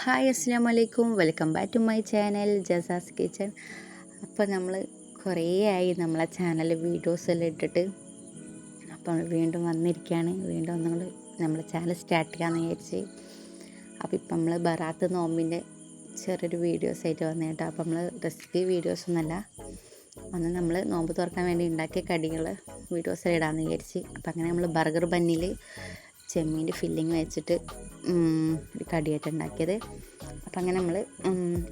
Hi അസ്സാം വലൈക്കും welcome back to my channel ജസാസ് kitchen. അപ്പോൾ നമ്മൾ കുറേ ആയി നമ്മളെ ചാനൽ വീഡിയോസ് എല്ലാം ഇട്ടിട്ട്. അപ്പോൾ വീണ്ടും വന്നിരിക്കുകയാണ് വീണ്ടും നമ്മൾ നമ്മളെ ചാനൽ സ്റ്റാർട്ട് ചെയ്യാമെന്ന് വിചാരിച്ച്. അപ്പോൾ ഇപ്പം നമ്മൾ ബറാത്ത് നോമ്പിന്റെ ചെറിയൊരു വീഡിയോസ് ആയിട്ട് വന്നു കേട്ടോ. അപ്പോൾ നമ്മൾ റെസിപ്പി വീഡിയോസ് ഒന്നല്ല അന്ന് നമ്മൾ നോമ്പ് തുറക്കാൻ വേണ്ടി ഉണ്ടാക്കിയ കടികൾ വീഡിയോസ് ഇടാമെന്ന് വിചാരിച്ച്. അപ്പോൾ അങ്ങനെ നമ്മൾ ബർഗർ ബന്നിൽ ചെമ്മീന്റെ ഫില്ലിങ് വെച്ചിട്ട് ഒരു കടിയായിട്ട് ഉണ്ടാക്കിയത്. അപ്പം അങ്ങനെ നമ്മൾ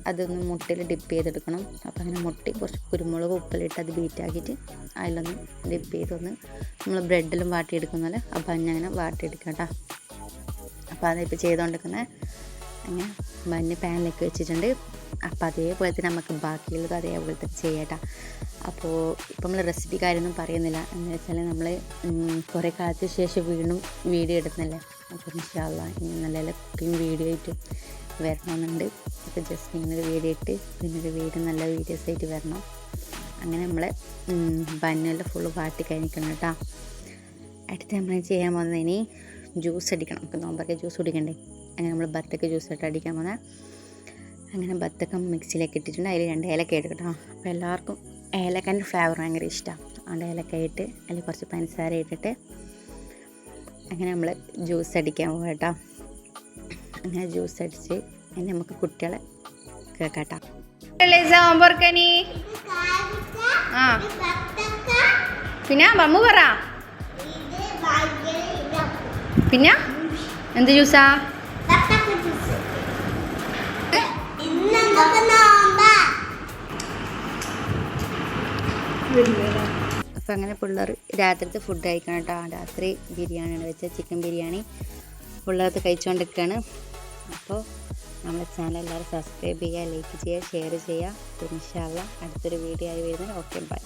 അതൊന്ന് മുട്ടയിൽ ഡിപ്പ് ചെയ്തെടുക്കണം. അപ്പം അങ്ങനെ മുട്ടി കുറച്ച് കുരുമുളക് ഉപ്പിലിട്ട് അത് ബീറ്റാക്കിയിട്ട് അതിലൊന്ന് ഡിപ്പ് ചെയ്തൊന്ന് നമ്മൾ ബ്രെഡിലും വാട്ടിയെടുക്കുന്ന പോലെ അപ്പം അങ്ങനെ വാട്ടിയെടുക്കാം കേട്ടോ. അപ്പോൾ അതിപ്പോൾ ചെയ്തുകൊണ്ടിരിക്കുന്നത് അങ്ങനെ മഞ്ഞ പാനിലേക്ക് വെച്ചിട്ടുണ്ട്. അപ്പോൾ അതേപോലെ തന്നെ നമുക്ക് ബാക്കിയുള്ളത് അതേപോലെ തന്നെ ചെയ്യട്ടാ. അപ്പോൾ ഇപ്പം നമ്മൾ റെസിപ്പി കാര്യമൊന്നും പറയുന്നില്ല. എന്ന് വെച്ചാൽ നമ്മൾ കുറേ കാലത്തിന് ശേഷം വീണ്ടും വീഡിയോ എടുക്കുന്നല്ലേ അപ്പോൾ ഇൻഷാല്ല ഇനി നല്ല നല്ല കുക്കിംഗ് വീഡിയോ ആയിട്ട് വരണമെന്നുണ്ട്. അപ്പോൾ ജസ്റ്റ് ഇങ്ങനൊരു വീഡിയോ ഇട്ട് പിന്നൊരു വീഡിയോ നല്ല വീഡിയോസ് ആയിട്ട് വരണം. അങ്ങനെ നമ്മൾ ബന്നെല്ലാം ഫുള്ള് വാട്ടി കഴിഞ്ഞിരിക്കണം കേട്ടോ അടുത്ത് നമ്മൾ ചെയ്യാൻ പോകുന്നത് ഇനി ജ്യൂസ് അടിക്കണം. നമുക്ക് നോമ്പൊക്കെ ജ്യൂസ് കുടിക്കണ്ടേ? അങ്ങനെ നമ്മൾ ബർത്തൊക്കെ ജ്യൂസ് ഇട്ട് അടിക്കാൻ പോകുന്നത്. അങ്ങനെ ബത്തക്കം മിക്സിയിലേക്ക് ഇട്ടിട്ടുണ്ട്. അതിൽ രണ്ട് ഏലക്ക ഇട്ട് കേട്ടോ. അപ്പോൾ എല്ലാവർക്കും ഏലക്കന്റെ ഫ്ലേവർ ഭയങ്കര ഇഷ്ടമാണ് അതുകൊണ്ട് ഏലക്ക ഇട്ട് അതിൽ കുറച്ച് പഞ്ചസാര ഇട്ടിട്ട് അങ്ങനെ നമ്മൾ ജ്യൂസ് അടിക്കാൻ പോകും കേട്ടോ. അങ്ങനെ ജ്യൂസ് അടിച്ച് അതിന് നമുക്ക് കുട്ടികളെ കേൾക്കാട്ടോ. ആ. പിന്നെ മമ്മു പറ. പിന്നെ? എന്ത് ജ്യൂസാ അപ്പോൾ അങ്ങനെ പിള്ളേർ രാത്രിത്തെ ഫുഡ് കഴിക്കണം കേട്ടോ. രാത്രി ബിരിയാണിയാണ് വെച്ചത്. ചിക്കൻ ബിരിയാണി പിള്ളേർക്ക് കഴിച്ചുകൊണ്ടിരിക്കുകയാണ് അപ്പോൾ നമ്മുടെ ചാനൽ എല്ലാവരും സബ്സ്ക്രൈബ് ചെയ്യുക ലൈക്ക് ചെയ്യുക ഷെയർ ചെയ്യുക. ഇൻഷാല്ല അടുത്തൊരു വീഡിയോ ആയി വരുന്നത്. Okay bye